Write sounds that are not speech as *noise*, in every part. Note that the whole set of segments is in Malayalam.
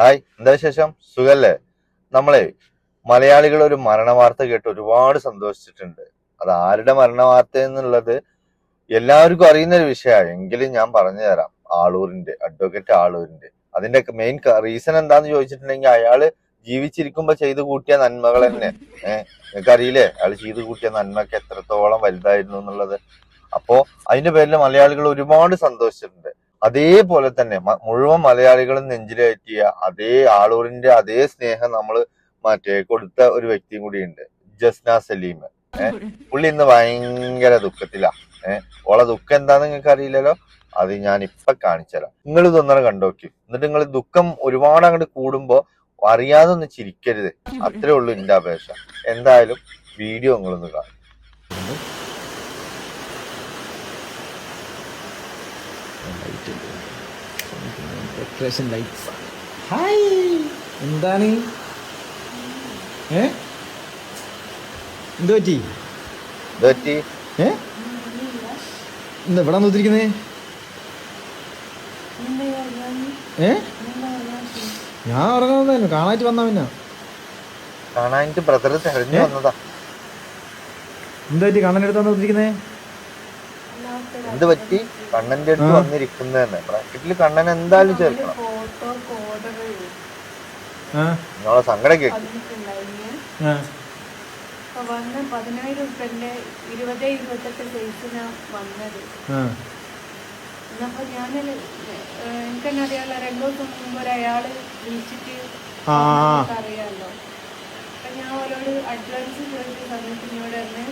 ഹായ് എന്താ വിശേഷം? സുഖല്ലേ? നമ്മളെ മലയാളികൾ ഒരു മരണ വാർത്ത കേട്ട് ഒരുപാട് സന്തോഷിച്ചിട്ടുണ്ട്. അത് ആരുടെ മരണ വാർത്ത എന്നുള്ളത് എല്ലാവർക്കും അറിയുന്ന ഒരു വിഷയമാണ്. എങ്കിലും ഞാൻ പറഞ്ഞു തരാം. ആളൂരിന്റെ അഡ്വക്കേറ്റ് ആളൂരിന്റെ അതിന്റെ മെയിൻ റീസൺ എന്താന്ന് ചോദിച്ചിട്ടുണ്ടെങ്കിൽ അയാൾ ജീവിച്ചിരിക്കുമ്പോ ചെയ്തു കൂട്ടിയ നന്മകൾ തന്നെ. ഏഹ് നിങ്ങൾക്ക് അറിയില്ലേ അയാൾ ചെയ്തു കൂട്ടിയ നന്മക്ക് എത്രത്തോളം വലുതായിരുന്നു എന്നുള്ളത്. അപ്പോ അതിന്റെ പേരിൽ മലയാളികൾ ഒരുപാട് സന്തോഷിച്ചിട്ടുണ്ട്. അതേപോലെ തന്നെ മുഴുവൻ മലയാളികളും നെഞ്ചിലേറ്റിയ അതേ ആളൂരിന്റെ അതേ സ്നേഹം നമ്മൾ മറ്റേ കൊടുത്ത ഒരു വ്യക്തിയും കൂടിയുണ്ട്. ജസ്ന സലീം. ഏഹ് പുള്ളി ഇന്ന് ഭയങ്കര ദുഃഖത്തിലാ. ഏഹ് ഓളെ ദുഃഖം എന്താന്ന് നിങ്ങൾക്ക് അറിയില്ലല്ലോ? അത് ഞാൻ ഇപ്പൊ കാണിച്ചുതരാം നിങ്ങൾ ഇതൊന്നും കണ്ടോക്കി. എന്നിട്ട് നിങ്ങൾ ദുഃഖം ഒരുപാട് അങ്ങോട്ട് കൂടുമ്പോ അറിയാതെ ഒന്ന് ചിരിക്കരുത്. അത്രേ ഉള്ളൂ എന്റെ അപേക്ഷ. എന്തായാലും വീഡിയോ നിങ്ങളൊന്ന് കാണും ഡെക്കറേഷൻ ലൈറ്റ്സ് ഹായ് എന്താണ്? ഏ? എന്ത് പറ്റി? ഏ? എന്താ ഇവിടെ നോത്തിരിക്കുന്നേ ഏ? ഞാൻ ഉറങ്ങുന്നതായിരുന്നു കാണാറ്റ് വന്നാ പിന്നെ. കാണാൻ ബ്രദർ തെരഞ്ഞു വന്നതാ. എന്താ പറ്റി? കണ്ണനെടുത്താ നോത്തിരിക്കുന്നേ എന്ത് പറ്റി? കണ്ണന്റെ അടുത്ത്. വന്നിരിക്കുന്നത് തന്നെ ബ്രാക്കറ്റിൽ കണ്ണൻ എന്തായാലും ചേർക്കണം. ആ. നിങ്ങളെ സങ്കടം കേൾക്കും അതിനൊക്കെയുണ്ടായിരുന്നു ആ. അപ്പൊ വന്ന് പതിനായിരം ഉറുപ്പന്റെ ഇരുപത് ഇരുപത്തെട്ട് സൈസിനാ വന്നത്. ആ. എന്നപ്പോ ഞാൻ എനിക്കെന്നെ അറിയാലോ രണ്ടു ദിവസം മുമ്പ് ഒരയാൾ വിളിച്ചിട്ട് അറിയാലോ അപ്പൊ ഞാൻ അവരോട് അഡ്വാൻസ് ചോദിച്ച സമയത്ത് തന്നെ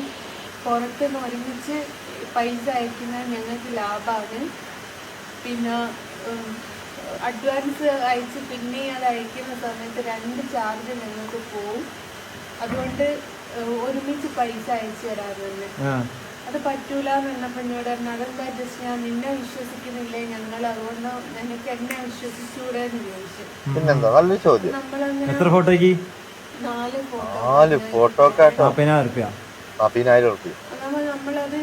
പുറത്തുനിന്ന് ഒരുമിച്ച് പൈസ അയക്കുന്നത് ഞങ്ങൾക്ക് ലാഭമാണ് പിന്നെ അഡ്വാൻസ് അയച്ച് പിന്നെ അത് അയക്കുന്ന സമയത്ത് രണ്ട് ചാർജ് ഞങ്ങൾക്ക് പോവും. അതുകൊണ്ട് ഒരുമിച്ച് പൈസ അയച്ചു തരാറുണ്ട് ആ. അത് പറ്റൂല എന്നപ്പോ എന്നോട് അതെന്താ ജസ്റ്റ് ഞാൻ നിന്നെ വിശ്വസിക്കുന്നില്ലേ? ഞങ്ങൾ അതുകൊണ്ട് നിനക്ക് എന്നെ വിശ്വസിച്ചൂടെ എന്ന് ചോദിച്ചു നമ്മളങ്ങനെ നാല് ഫോട്ടോ. നാല് ഫോട്ടോക്കാട്ടോ നാപ്പതിനായിരം റുപ്യ ഉറുപ്പ്യ നമ്മളത്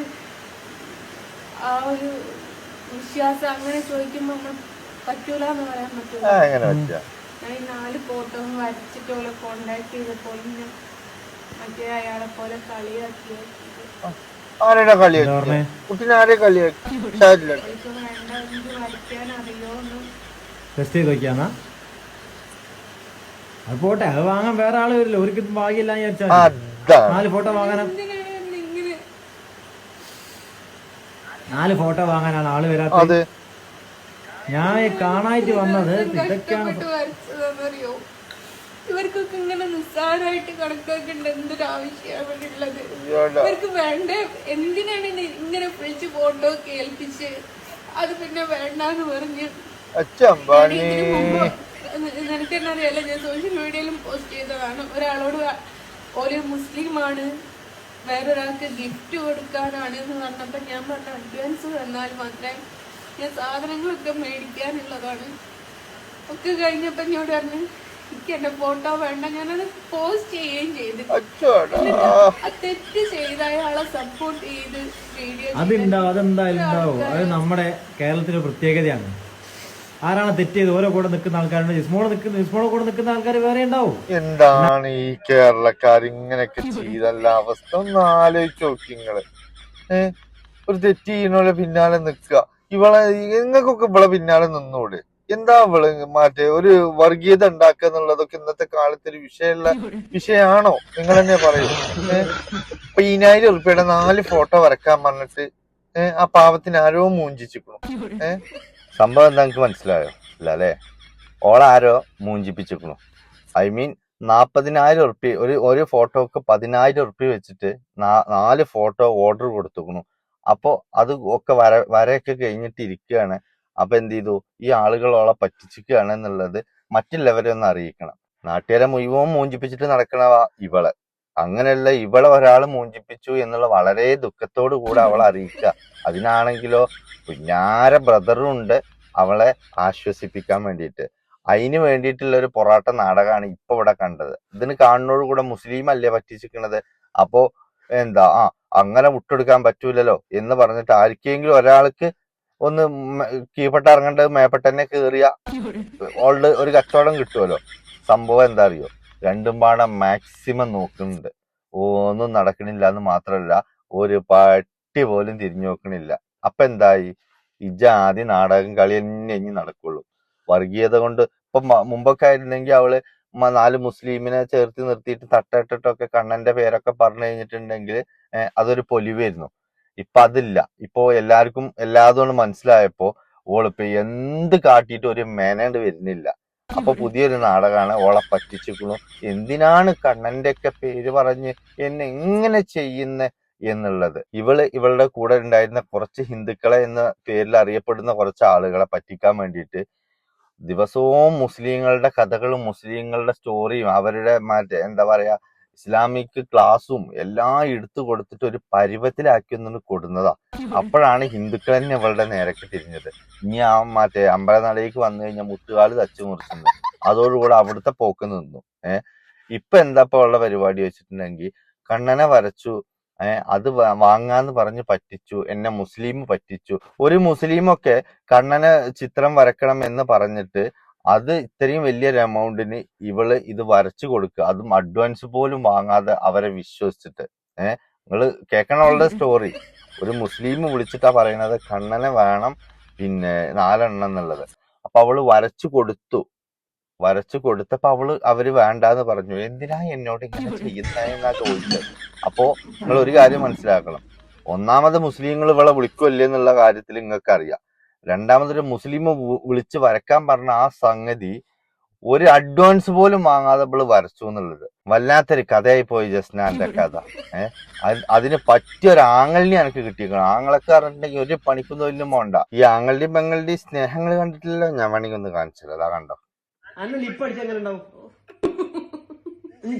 ആ ഒരു വിശ്വാസം അങ്ങനെ ചോദിക്കുമ്പോൾ നമ്മൾ പറ്റൂല എന്ന് പറയാൻ ആ പറ്റൂല എങ്ങനെ പറ്റിയ ഞാൻ ഈ നാല് ഫോട്ടോ വരച്ചിട്ട് ഓലെ കോണ്ടാക്ട് ചെയ്തപ്പോൾ മറ്റേ അയാളെ പോലെ കളിയാക്കി. ആരുടെ കളി എന്താ പറഞ്ഞേ? കുട്ടീനെ ആരെ കളിയാക്കി? സാരില്ല. എനിക്ക് വേണ്ട എനിക്ക് വരയ്ക്കാൻ അറിയോന്ന് ടെസ്റ്റ് ചെയ്ത് നോക്കിയാന്നാ അത് പോട്ടെ അത് വാങ്ങാൻ വേറെ ആൾ വരില്ല. ഒരിക്കലും ഭാഗ്യമില്ല വിചാരിച്ചാൽ നാല് ഫോട്ടോ വാങ്ങാനാ? നാല് ഫോട്ടോ വാങ്ങാനാണ് ആൾ വരാത്തത്. അതെ. ഞാൻ കാണായിട്ട് വന്നത് ഇതൊക്കെയാണ് കഷ്ടപ്പെട്ട് ഇവർക്കൊക്കെ ഇങ്ങനെ നിസ്സാരമായിട്ട് കണക്കാക്കേണ്ട എന്തൊരു ആവശ്യമാണ് ഉള്ളത് ഇവർക്ക് വേണ്ട? എന്തിനാണ് ഇങ്ങനെ വിളിച്ച് ഫോട്ടോ ഏൽപ്പിച്ച് അത് പിന്നെ വേണ്ടാന്ന് പറഞ്ഞ്? അച്ചമ്പാണി ഇതിന് മുമ്പ് നിനക്ക് തന്നെ ഞാൻ സോഷ്യൽ മീഡിയയിലും പോസ്റ്റ് ചെയ്തതാണ്. ഒരാളോട് ഒരു മുസ്ലിമാണ് വേറൊരാൾക്ക് ഗിഫ്റ്റ് കൊടുക്കാനാണ് എന്ന് പറഞ്ഞപ്പോൾ ഞാൻ പറഞ്ഞ അഡ്വാൻസ് തന്നാൽ മാത്രമേ ഞാൻ സാധനങ്ങളൊക്കെ മേടിക്കാനുള്ളതാണ്. ഒക്കെ കഴിഞ്ഞപ്പോൾ എന്നോട് പറഞ്ഞു എനിക്ക് എന്റെ ഫോട്ടോ വേണ്ട. ഞാനത് പോസ്റ്റ് ചെയ്യുകയും ചെയ്തു. തെറ്റ് ചെയ്ത അയാളെ സപ്പോർട്ട് ചെയ്ത് വീഡിയോ അതെന്താ അതെന്തായാലും ഉണ്ടാവും അത് നമ്മുടെ കേരളത്തിലെ പ്രത്യേകതയാണ്. ആരാണ് തെറ്റ് ഓരോ കൂടെ നിൽക്കുന്ന ആൾക്കാരുണ്ട്. ജിസ്മോളെ നിൽക്കുന്ന ജിസ്മോളെ കൂടെ നിൽക്കുന്ന ആൾക്കാർ വേറെ ഉണ്ടാവും. എന്താണ് ഈ കേരളക്കാർ ഇങ്ങനെയൊക്കെ ചെയ്തല്ല അവസ്ഥ? ഒന്ന് ആലോചിച്ച് നോക്കിങ്ങൾ ഏ? ഒരു തെറ്റ് ചെയ്യുന്നോലെ പിന്നാലെ നിൽക്കുക. ഇവളെ നിങ്ങൾക്കൊക്കെ ഇവളെ പിന്നാലെ നിന്നൂടെ? എന്താ ഇവൾ മറ്റേ ഒരു വർഗീയത ഉണ്ടാക്കുക എന്നുള്ളതൊക്കെ ഇന്നത്തെ കാലത്ത് ഒരു വിഷയമുള്ള വിഷയമാണോ? നിങ്ങൾ തന്നെ പറയൂ. ഏഹ് പതിനായിരം ഉറുപ്പിയുടെ നാല് ഫോട്ടോ വരക്കാൻ പറഞ്ഞിട്ട് ഏഹ് ആ പാവത്തിന് ആരോ മൂഞ്ചിച്ചിക്കണു ഏഹ് സംഭവം എന്താ മനസ്സിലായോ? ഇല്ല അല്ലേ ഓളാരോ മൂഞ്ചിപ്പിച്ചിരിക്കണു ഐ മീൻ നാൽപ്പതിനായിരം ഉറുപ്പ്യ ഒരു ഒരു ഫോട്ടോക്ക് പതിനായിരം ഉറുപ്പ്യ വെച്ചിട്ട് നാല് ഫോട്ടോ ഓർഡർ കൊടുത്തുക്കണു അപ്പോൾ അത് ഒക്കെ വര വരയൊക്കെ കഴിഞ്ഞിട്ട് ഇരിക്കുകയാണ്. അപ്പൊ എന്ത് ചെയ്തു? ഈ ആളുകളോളെ പറ്റിച്ചിരിക്കുകയാണ് എന്നുള്ളത് മറ്റുള്ളവരെ ഒന്ന് അറിയിക്കണം. നാട്ടുകാരെ മുഴുവൻ മൂഞ്ചിപ്പിച്ചിട്ട് നടക്കണവാ ഇവളെ. അങ്ങനെയല്ല ഇവളെ ഒരാൾ മൂഞ്ചിപ്പിച്ചു എന്നുള്ള വളരെ ദുഃഖത്തോടു കൂടെ *laughs* അവളെ അറിയിക്കുക. അതിനാണെങ്കിലോ കുഞ്ഞാര ബ്രദറും ഉണ്ട് അവളെ ആശ്വസിപ്പിക്കാൻ വേണ്ടിയിട്ട്. അതിന് വേണ്ടിയിട്ടുള്ള ഒരു പൊറാട്ട നാടകമാണ് ഇപ്പൊ ഇവിടെ കണ്ടത്. ഇതിന് കാണുന്നോട് കൂടെ മുസ്ലിം അല്ലേ പറ്റിച്ചിരിക്കണത്? അപ്പോ എന്താ ആ അങ്ങനെ വിട്ടെടുക്കാൻ പറ്റൂലല്ലോ എന്ന് പറഞ്ഞിട്ട് ആർക്കെങ്കിലും ഒരാൾക്ക് ഒന്ന് കീഴ്പെട്ടിറങ്ങേണ്ടത് മേപ്പെട്ടെന്നെ ഇറങ്ങേണ്ടത് മേപ്പെട്ടന്നെ കേറിയ ഓൾഡ് ഒരു കച്ചവടം കിട്ടുമല്ലോ സംഭവം എന്താ അറിയോ? രണ്ടും പാടെ മാക്സിമം നോക്കുന്നുണ്ട്. ഒന്നും നടക്കണില്ല എന്ന് മാത്രല്ല ഒരു പട്ടി പോലും തിരിഞ്ഞു നോക്കണില്ല. അപ്പൊ എന്തായി? ഇജ ആദ്യം നാടകം കളി തന്നെ ഇനി നടക്കുള്ളൂ. വർഗീയത കൊണ്ട് ഇപ്പൊ മുമ്പൊക്കെ ആയിരുന്നെങ്കിൽ അവൾ നാല് മുസ്ലിമിനെ ചേർത്ത് നിർത്തിയിട്ട് തട്ടിട്ടിട്ടൊക്കെ കണ്ണന്റെ പേരൊക്കെ പറഞ്ഞു കഴിഞ്ഞിട്ടുണ്ടെങ്കിൽ അതൊരു പൊലിവായിരുന്നു. ഇപ്പൊ അതില്ല. ഇപ്പോ എല്ലാവർക്കും എല്ലാതും മനസ്സിലായപ്പോ ഓളിപ്പോ എന്ത് കാട്ടിയിട്ട് ഒരു മേനേണ്ട് വരുന്നില്ല. അപ്പൊ പുതിയൊരു നാടകമാണ് ഓളെ പറ്റിച്ചിക്കണു. എന്തിനാണ് കണ്ണന്റെ ഒക്കെ പേര് പറഞ്ഞ് എന്നെ എങ്ങനെ ചെയ്യുന്ന എന്നുള്ളത്? ഇവൾ ഇവളുടെ കൂടെ ഉണ്ടായിരുന്ന കുറച്ച് ഹിന്ദുക്കളെ എന്ന പേരിൽ അറിയപ്പെടുന്ന കുറച്ച് ആളുകളെ പറ്റിക്കാൻ വേണ്ടിയിട്ട് ദിവസവും മുസ്ലിങ്ങളുടെ കഥകളും മുസ്ലിങ്ങളുടെ സ്റ്റോറിയും അവരുടെ മറ്റേ എന്താ പറയാ ഇസ്ലാമിക് ക്ലാസ്സും എല്ലാം എടുത്തു കൊടുത്തിട്ട് ഒരു പരുവത്തിലാക്കി ഒന്നും കൊടുന്നതാ. അപ്പോഴാണ് ഹിന്ദുക്കൾ തന്നെ അവളുടെ നേരൊക്കെ തിരിഞ്ഞത്. ഇനി ആ മറ്റേ അമ്പലനടയിലേക്ക് വന്നു കഴിഞ്ഞാൽ മുട്ടുകാൽ തച്ചു മുറിച്ചിരുന്നു അതോടുകൂടെ അവിടുത്തെ പോക്ക് നിന്നു. ഏഹ് ഇപ്പൊ എന്താ ഉള്ള പരിപാടി വെച്ചിട്ടുണ്ടെങ്കിൽ കണ്ണനെ വരച്ചു അത് വാങ്ങാന്ന് പറഞ്ഞ് പറ്റിച്ചു എന്നെ മുസ്ലിം പറ്റിച്ചു. ഒരു മുസ്ലിമൊക്കെ കണ്ണനെ ചിത്രം വരക്കണം എന്ന് പറഞ്ഞിട്ട് അത് ഇത്രയും വലിയൊരു എമൗണ്ടിന് ഇവൾ ഇത് വരച്ചു കൊടുക്കുക. അതും അഡ്വാൻസ് പോലും വാങ്ങാതെ അവരെ വിശ്വസിച്ചിട്ട്. ഏഹ് നിങ്ങൾ കേൾക്കണവളുടെ സ്റ്റോറി ഒരു മുസ്ലിം വിളിച്ചിട്ടാ പറയുന്നത് കണ്ണനെ വേണം പിന്നെ നാലെണ്ണം എന്നുള്ളത്. അപ്പൊ അവൾ വരച്ചു കൊടുത്തു. വരച്ചു കൊടുത്തപ്പോ അവൾ അവർ വേണ്ടാന്ന് പറഞ്ഞു. എന്തിനാ എന്നോട് ഇങ്ങനെ ചെയ്യുന്നതെന്നാ ചോദിച്ചത്? അപ്പോ നിങ്ങൾ ഒരു കാര്യം മനസ്സിലാക്കണം. ഒന്നാമത് മുസ്ലിങ്ങൾ ഇവളെ വിളിക്കുമല്ലേ എന്നുള്ള കാര്യത്തിൽ നിങ്ങൾക്ക് അറിയാം രണ്ടാമതൊരു മുസ്ലിം വിളിച്ച് വരക്കാൻ പറഞ്ഞ ആ സംഗതി ഒരു അഡ്വാൻസ് പോലും വാങ്ങാതെ ഇവൾ വരച്ചു എന്നുള്ളത്. വല്ലാത്തൊരു കഥയായി പോയി ജസ്നാന്റെ കഥ. ഏഹ് അതിന് പറ്റിയ ഒരു ആങ്ങളിനെ എനിക്ക് കിട്ടിയിരിക്കണം ആങ്ങളൊക്കെ പറഞ്ഞിട്ടുണ്ടെങ്കിൽ ഒരു പണിക്കും തൊഴിലും പോണ്ട. ഈ ആങ്ങളുടെയും പെങ്ങളുടെയും സ്നേഹങ്ങൾ കണ്ടിട്ടില്ലല്ലോ? ഞാൻ വേണമെങ്കിൽ ഒന്ന് കാണിച്ചത് അതാ കണ്ടോ?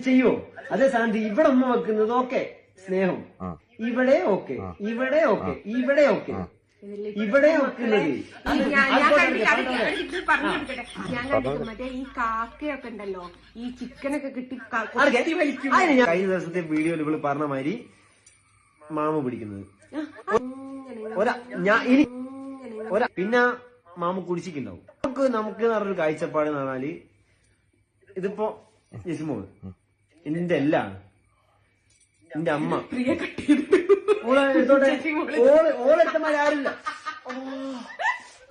ചെയ്യോ? അതെ സാന്തി ഇവിടെ ഉമ്മ വെക്കുന്നത് ഓക്കെ. സ്നേഹം. ഇവിടെ ഓക്കെ. ഇവിടെ ഓക്കെ. ഇവിടെ ഓക്കെ. ഇവിടെ വെക്കുന്നത് ഞാൻ ഞാൻ കണ്ടി- കണ്ടി- കണ്ടിട്ട് പറഞ്ഞു കൊടുക്കട്ടെ. ഞാൻ കണ്ടിട്ട് മറ്റേ ഈ കാക്കയൊക്കെ ഉണ്ടല്ലോ ഈ ചിക്കനൊക്കെ കിട്ടി കഴിഞ്ഞ ദിവസത്തെ വീഡിയോയിൽ ഇവൾ പറഞ്ഞ മാതിരി മാമ പിടിക്കുന്നത്. ഒരാ ഞാൻ ഇനി പിന്നെ മാമു കുടിച്ചിട്ടുണ്ടാവും. നമുക്ക് നമുക്ക് എന്ന് പറഞ്ഞൊരു കാഴ്ചപ്പാട് എന്ന് പറഞ്ഞാൽ ഇതിപ്പോ ജിസ്മോൾ എന്റെ എല്ലാം എന്റെ അമ്മ. ഓളെ *laughs* എടുത്തോട്ടെ. ഓള്- ഓളെടുത്തമാര് ആരില്ല ഓ,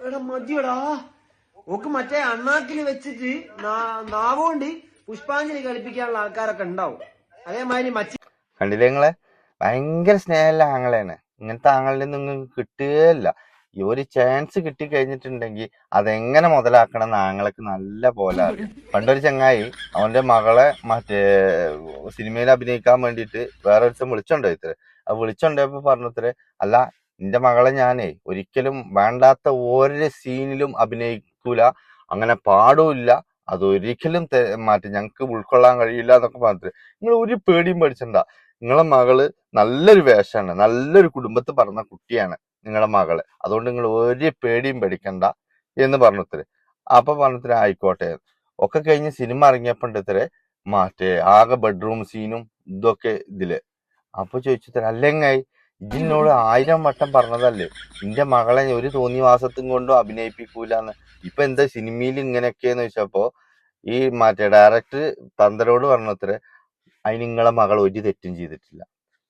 എടാ മതിയടാ. ഓക്ക് മറ്റേ അണ്ണാക്കിന് വെച്ചിട്ട് നാവുകൊണ്ട് പുഷ്പാഞ്ജലി കളിപ്പിക്കാനുള്ള ആൾക്കാരൊക്കെ ഉണ്ടാവും. അതേമാതിരി മച്ചി കണ്ടില്ലേ നിങ്ങളെ? ഭയങ്കര സ്നേഹമുള്ള ആങ്ങളെയാണ്. ഇങ്ങനത്തെ ആങ്ങളുടെ നിങ്ങൾക്ക് കിട്ടുകയില്ല. ഈ ഒരു ചാൻസ് കിട്ടി കഴിഞ്ഞിട്ടുണ്ടെങ്കിൽ അതെങ്ങനെ മുതലാക്കണം എന്ന് ആങ്ങളൊക്കെ നല്ല പോലെ അറിയാം പണ്ടൊരു ചങ്ങായി അവന്റെ മകളെ മറ്റേ സിനിമയിൽ അഭിനയിക്കാൻ വേണ്ടിയിട്ട് വേറെ ഒരുത്തൻ വിളിച്ചോണ്ടോ ഇത്ര അത് വിളിച്ചോണ്ടപ്പോ പറഞ്ഞത്രേ അല്ല എന്റെ മകളെ ഞാനേ ഒരിക്കലും വേണ്ടാത്ത ഒരു സീനിലും അഭിനയിക്കൂല അങ്ങനെ പാടുമില്ല അതൊരിക്കലും മാറ്റി ഞങ്ങൾക്ക് ഉൾക്കൊള്ളാൻ കഴിയില്ല എന്നൊക്കെ പറഞ്ഞിട്ട് നിങ്ങൾ ഒരു പേടിയും പഠിച്ചണ്ട നിങ്ങളെ മകൾ നല്ലൊരു വേഷമാണ് നല്ലൊരു കുടുംബത്തിൽ പറഞ്ഞ കുട്ടിയാണ് നിങ്ങളെ മകൾ. അതുകൊണ്ട് നിങ്ങൾ ഒരു പേടിയും പഠിക്കണ്ട എന്ന് പറഞ്ഞത്ര. അപ്പൊ പറഞ്ഞത്ര ആയിക്കോട്ടെ. ഒക്കെ കഴിഞ്ഞ് സിനിമ ഇറങ്ങിയപ്പോണ്ടത്രേ മറ്റേ ആകെ ബെഡ്റൂം സീനും ഇതൊക്കെ ഇതിൽ അപ്പൊ ചോദിച്ചു തരാം അല്ലെങ്കിൽ ഇതിനോട് ആയിരം വട്ടം പറഞ്ഞതല്ലേ? നിന്റെ മകളെ ഒരു തോന്നിവാസത്തും കൊണ്ടും അഭിനയിപ്പിക്കൂലെന്ന്. ഇപ്പൊ എന്താ സിനിമയിൽ ഇങ്ങനെയൊക്കെയെന്ന് വെച്ചപ്പോ ഈ മറ്റേ ഡയറക്ടർ തന്തരോട് പറഞ്ഞത്ര അതിന് നിങ്ങളെ മകൾ ഒരു തെറ്റും ചെയ്തിട്ടില്ല.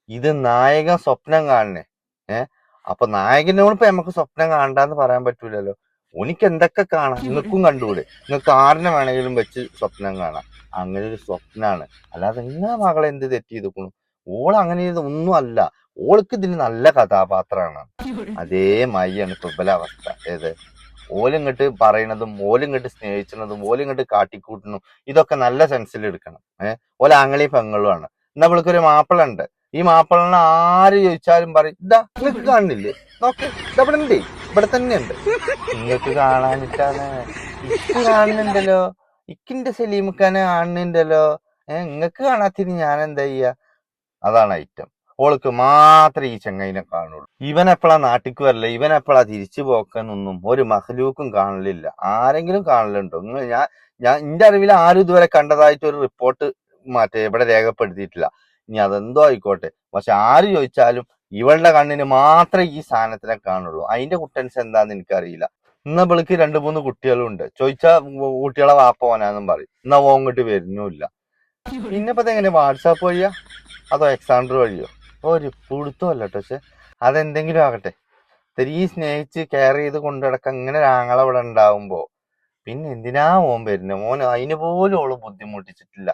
ഇത് നായകൻ സ്വപ്നം കാണണേ. ഏഹ് അപ്പൊ നായകനോട് ഇപ്പൊ നമുക്ക് സ്വപ്നം കാണണ്ടെന്ന് പറയാൻ പറ്റൂലല്ലോ. ഉനിക്ക് എന്തൊക്കെ കാണാം? നിങ്ങൾക്കും കണ്ടുകൂടെ നിങ്ങൾക്ക് ആറിനെ വേണമെങ്കിലും വെച്ച് സ്വപ്നം കാണാം. അങ്ങനെ ഒരു സ്വപ്നാണ്. അല്ലാതെ നിങ്ങളെ മകളെ എന്ത് തെറ്റ് ചെയ്തിക്കണു? ഓൾ അങ്ങനെ ഒന്നും അല്ല ഓൾക്ക് ഇതിന് നല്ല കഥാപാത്രമാണ്. അതേ മയ്യാണ് ഇവലെ അവസ്ഥ ഏത്? ഓലിങ്ങോട്ട് പറയണതും ഓലിങ്ങോട്ട് സ്നേഹിച്ചതും ഓലിങ്ങോട്ട് കാട്ടിക്കൂട്ടണതും ഇതൊക്കെ നല്ല സെൻസിൽ എടുക്കണം. ഏഹ് ഓല അങ്ങളി പെങ്ങളുമാണ് എന്നാ ഇവൾക്കൊരു മാപ്പിള ഉണ്ട് ഈ മാപ്പിളിനെ ആര് ചോദിച്ചാലും പറയും ഇതാ നിങ്ങൾക്ക് കാണുന്നില്ലേ നോക്കെ ഇവിടെ ഉണ്ട് ഇവിടെ തന്നെ ഉണ്ട് നിങ്ങൾക്ക് കാണാനിട്ടാണ്. ഇക്ക് കാണുന്നുണ്ടല്ലോ. ഇക്കിന്റെ സലീമുക്കാനെ കാണുന്നുണ്ടല്ലോ. ഏഹ് നിങ്ങൾക്ക് കാണാത്തിന് ഞാൻ എന്താ ചെയ്യാ? അതാണ് ഐറ്റം ഓൾക്ക് മാത്രമേ ഈ ചെങ്ങൈനെ കാണുള്ളൂ. ഇവൻ എപ്പോഴാ നാട്ടിക്ക് വരില്ല ഇവൻ എപ്പോഴാ തിരിച്ചു പോക്കാനൊന്നും ഒരു മഹലൂക്കും കാണലില്ല. ആരെങ്കിലും കാണലുണ്ടോ? നിങ്ങൾ ഞാൻ ഞാൻ എന്റെ അറിവിൽ ആരും ഇതുവരെ കണ്ടതായിട്ട് ഒരു റിപ്പോർട്ട് മറ്റേ ഇവിടെ രേഖപ്പെടുത്തിയിട്ടില്ല. ഇനി അതെന്തോ ആയിക്കോട്ടെ. പക്ഷെ ആര് ചോദിച്ചാലും ഇവളുടെ കണ്ണിന് മാത്രമേ ഈ സാധനത്തിനെ കാണുള്ളൂ. അതിന്റെ കുട്ടൻസ് എന്താന്ന് എനിക്കറിയില്ല. ഇന്ന ഇവൾക്ക് രണ്ട് മൂന്ന് കുട്ടികളും ഉണ്ട് ചോദിച്ചാ കുട്ടികളെ വാപ്പ ഓനാന്നും പറയും. എന്നാ ഓങ്ങോട്ട് വരുന്നുമില്ല. പിന്നെ ഇപ്പൊ എങ്ങനെ വാട്സാപ്പ് വഴിയാ? അതോ എക്സാണ്ടർ വഴിയോ? ഒരു പുടുത്തമല്ല കേട്ടോ പക്ഷെ അതെന്തെങ്കിലും ആകട്ടെ. ഈ സ്നേഹിച്ച് കെയർ ചെയ്ത് കൊണ്ടുനടക്കാൻ ഇങ്ങനെ ഒരാങ്ങളെ ഇവിടെ ഉണ്ടാവുമ്പോ പിന്നെ എന്തിനാ ഓൻ വരുന്നത് മോൻ അതിന് പോലും ഓൾ ബുദ്ധിമുട്ടിച്ചിട്ടില്ല.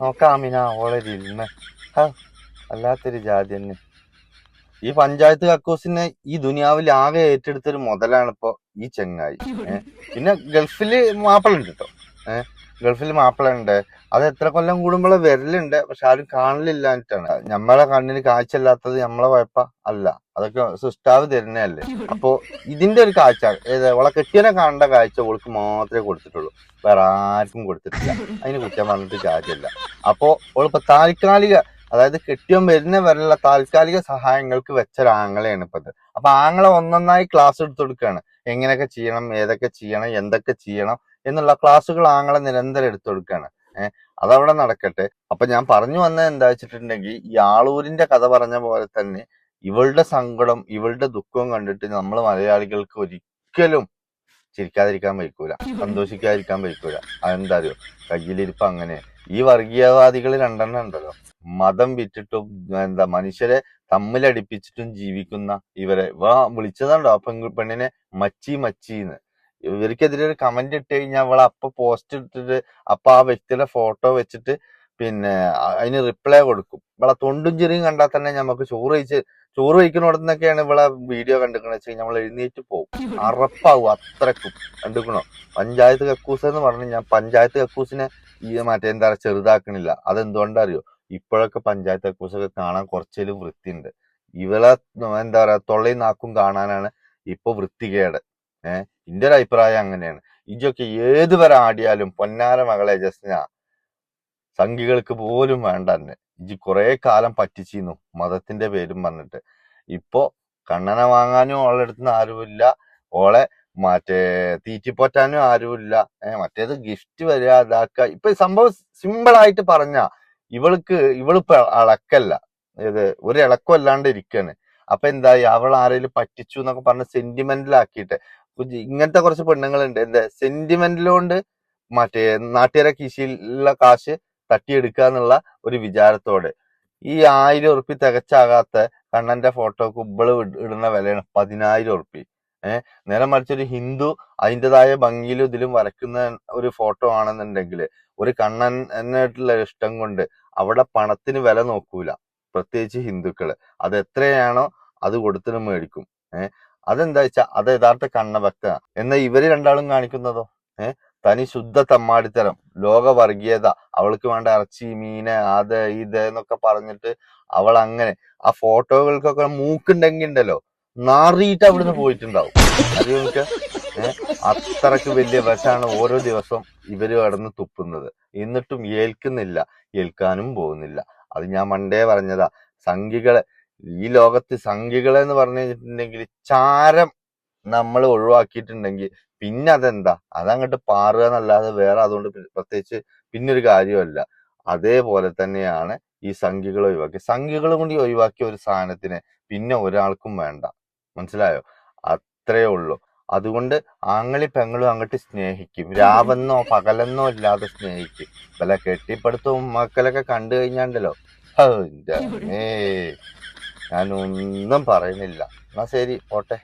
നോക്കാമിന ഓളെ ഇരുന്ന് അല്ലാത്തൊരു ജാതി തന്നെ. ഈ പഞ്ചായത്ത് കക്കൂസിനെ ഈ ദുനിയാവിൽ ആകെ ഏറ്റെടുത്തൊരു മുതലാണ് ഇപ്പൊ ഈ ചെങ്ങായി? പിന്നെ ഗൾഫിൽ മാപ്പിളുണ്ട് കേട്ടോ ഏഹ് ഗൾഫിൽ മാപ്പിളുണ്ട് അത് എത്ര കൊല്ലം കൂടുമ്പോഴേ വരലുണ്ട്. പക്ഷെ ആരും കാണലില്ലാഞ്ഞിട്ടാണ് നമ്മളെ കണ്ണിന് കാഴ്ചയില്ലാത്തത് നമ്മളെ കുഴപ്പ അല്ല. അതൊക്കെ സൃഷ്ടാവ് തരുന്നതല്ലേ. അപ്പോ ഇതിന്റെ ഒരു കാഴ്ച. ഏത് കെട്ടിയനെ കാണേണ്ട കാഴ്ച ഓൾക്ക് മാത്രമേ കൊടുത്തിട്ടുള്ളൂ. വേറെ ആർക്കും കൊടുത്തിട്ടില്ല. അതിന് കുറ്റം പറഞ്ഞിട്ട് കാര്യമില്ല. അപ്പോ ഓളിപ്പോ താൽക്കാലിക അതായത് കെട്ടിയൻ വരുന്ന വരെയുള്ള താൽക്കാലിക സഹായങ്ങൾക്ക് വെച്ച ഒരു ആങ്ങളെയാണ് ഇപ്പത്. അപ്പൊ ആങ്ങളെ ഒന്നൊന്നായി ക്ലാസ് എടുത്തു കൊടുക്കുകയാണ് എങ്ങനെയൊക്കെ ചെയ്യണം ഏതൊക്കെ ചെയ്യണം എന്തൊക്കെ ചെയ്യണം എന്നുള്ള ക്ലാസ്സുകൾ ആങ്ങളെ നിരന്തരം എടുത്തു കൊടുക്കുകയാണ് ഏഹ് അതവിടെ നടക്കട്ടെ. അപ്പൊ ഞാൻ പറഞ്ഞു വന്നത് എന്താ വെച്ചിട്ടുണ്ടെങ്കിൽ ഈ ആളൂരിന്റെ കഥ പറഞ്ഞ പോലെ തന്നെ ഇവളുടെ സങ്കടം ഇവളുടെ ദുഃഖവും കണ്ടിട്ട് നമ്മൾ മലയാളികൾക്ക് ഒരിക്കലും ചിരിക്കാതിരിക്കാൻ വയ്ക്കൂല. സന്തോഷിക്കാതിരിക്കാൻ വയ്ക്കൂല. അതെന്താ അറിയോ? കയ്യിലിരിപ്പ് അങ്ങനെ. ഈ വർഗീയവാദികൾ രണ്ടെണ്ണം ഉണ്ടല്ലോ. മതം വിറ്റിട്ടും എന്താ മനുഷ്യരെ തമ്മിലടിപ്പിച്ചിട്ടും ജീവിക്കുന്ന ഇവരെ. വാ വിളിച്ചതുണ്ടോ ആ പെണ്ണിനെ? മച്ചി മച്ചിന്ന്. ഇവർക്കെതിരെ ഒരു കമന്റ് ഇട്ട് കഴിഞ്ഞാൽ അവളെ അപ്പൊ പോസ്റ്റ് ഇട്ടിട്ട് അപ്പൊ ആ വ്യക്തിയുടെ ഫോട്ടോ വെച്ചിട്ട് പിന്നെ അതിന് റിപ്ലൈ കൊടുക്കും. ഇവളെ തൊണ്ടും ചെറിയും കണ്ടാൽ തന്നെ നമുക്ക് ചോറ് കഴിച്ച് ചോറ് കഴിക്കുന്നിടത്തുനിന്നൊക്കെയാണ് ഇവളെ വീഡിയോ കണ്ടിക്കണെന്ന് വെച്ച് കഴിഞ്ഞാൽ നമ്മൾ എഴുന്നേറ്റ് പോകും അറപ്പാവും അത്രക്കും കണ്ടിക്കണോ? പഞ്ചായത്ത് കക്കൂസ് എന്ന് പറഞ്ഞു ഞാൻ പഞ്ചായത്ത് കക്കൂസിനെ ഈ മറ്റേ എന്താ ചെറുതാക്കണില്ല. അതെന്തുകൊണ്ടറിയോ? ഇപ്പോഴൊക്കെ പഞ്ചായത്ത് കക്കൂസൊക്കെ കാണാൻ കുറച്ചേലും വൃത്തിയുണ്ട്. ഇവളെ എന്താ പറയാ തൊള്ളയും നാക്കും കാണാനാണ് ഇപ്പൊ വൃത്തികേട്. ഏഹ് ഇന്റെ ഒരു അഭിപ്രായം അങ്ങനെയാണ്. ഇജൊക്കെ ഏത് വരെ ആടിയാലും പൊന്നാര മകളെ ജസ്ന സംഘികൾക്ക് പോലും വേണ്ട തന്നെ ഇജ് കുറെ കാലം പറ്റിച്ചിരുന്നു മതത്തിന്റെ പേരും പറഞ്ഞിട്ട്. ഇപ്പോ കണ്ണന വാങ്ങാനും ഓളെ അടുത്തുനിന്ന് ആരുമില്ല. ഓളെ മറ്റേ തീറ്റിപ്പോറ്റാനും ആരുമില്ല. ഏഹ് മറ്റേത് ഗിഫ്റ്റ് വരിക ഇതാക്കുക ഇപ്പൊ സംഭവം സിമ്പിൾ ആയിട്ട് പറഞ്ഞ ഇവൾക്ക് ഇവളിപ്പോ അളക്കല്ല. ഏത് ഒരു ഇളക്കം അല്ലാണ്ട് ഇരിക്കാണ്. അപ്പൊ എന്തായി? അവൾ ആരെങ്കിലും പറ്റിച്ചു എന്നൊക്കെ പറഞ്ഞ് സെന്റിമെന്റലാക്കിയിട്ട് ഇങ്ങനത്തെ കുറച്ച് പെണ്ണുങ്ങളുണ്ട്. എന്താ സെന്റിമെന്റിലോണ്ട് മറ്റേ നാട്ടുകാരെ കീശയിലുള്ള കാശ് തട്ടിയെടുക്കുക എന്നുള്ള ഒരു വിചാരത്തോടെ. ഈ ആയിരം ഉറുപ്പി തികച്ചാകാത്ത കണ്ണന്റെ ഫോട്ടോക്ക് ഉബ്ബൾ ഇടുന്ന വിലയാണ് പതിനായിരം ഉറുപ്പി ഏഹ് നേരെ മറിച്ചൊരു ഹിന്ദു അതിന്റെതായ ഭംഗിയിലും ഇതിലും വരക്കുന്ന ഒരു ഫോട്ടോ ആണെന്നുണ്ടെങ്കിൽ ഒരു കണ്ണനായിട്ടുള്ള ഇഷ്ടം കൊണ്ട് അവിടെ പണത്തിന് വില നോക്കൂല. പ്രത്യേകിച്ച് ഹിന്ദുക്കൾ. അത് എത്രയാണോ അത് കൊടുത്തിട്ട് മേടിക്കും. ഏഹ് അതെന്താ വെച്ചാ അത് യഥാർത്ഥ കണ്ണഭക്ത എന്നാൽ ഇവർ രണ്ടാളും കാണിക്കുന്നതോ? ഏഹ് തനി ശുദ്ധ തമ്മാടിത്തരം. ലോക വർഗീയത അവൾക്ക് വേണ്ട ഇറച്ചി മീന് അത് ഇത് എന്നൊക്കെ പറഞ്ഞിട്ട് അവൾ അങ്ങനെ ആ ഫോട്ടോകൾക്കൊക്കെ മൂക്കുണ്ടെങ്കിൽ ഉണ്ടല്ലോ നാറിയിട്ട് അവിടുന്ന് പോയിട്ടുണ്ടാവും. അത് നമുക്ക് അത്രയ്ക്ക് വലിയ വിഷമാണ് ഓരോ ദിവസവും ഇവർ കടന്ന് തുപ്പുന്നത്. എന്നിട്ടും ഏൽക്കുന്നില്ല. ഏൽക്കാനും പോകുന്നില്ല. അത് ഞാൻ മണ്ടേ പറഞ്ഞതാ. സംഘികളെ ഈ ലോകത്ത് സംഖ്യകൾ എന്ന് പറഞ്ഞു കഴിഞ്ഞിട്ടുണ്ടെങ്കിൽ ചാരം നമ്മൾ ഒഴിവാക്കിയിട്ടുണ്ടെങ്കിൽ പിന്നെ അതെന്താ? അതങ്ങോട്ട് പാറുക എന്നല്ലാതെ വേറെ അതുകൊണ്ട് പ്ര- പ്രത്യേകിച്ച് പിന്നൊരു കാര്യമല്ല അതേപോലെ തന്നെയാണ് ഈ സംഖ്യകൾ ഒഴിവാക്കി. സംഖ്യകൾ കൊണ്ട് ഒഴിവാക്കിയ ഒരു സാധനത്തിന് പിന്നെ ഒരാൾക്കും വേണ്ട. മനസ്സിലായോ? അത്രേ ഉള്ളൂ. അതുകൊണ്ട് ആങ്ങളി പെങ്ങളും അങ്ങോട്ട് സ്നേഹിക്കും. രാവെന്നോ പകലെന്നോ ഇല്ലാതെ സ്നേഹിക്കും. വല്ല കെട്ടിപ്പടുത്തും മക്കളൊക്കെ കണ്ടു കഴിഞ്ഞാണ്ടല്ലോ. ഞാൻ പറയുന്നില്ല. എന്നാ ശരി പോട്ടെ.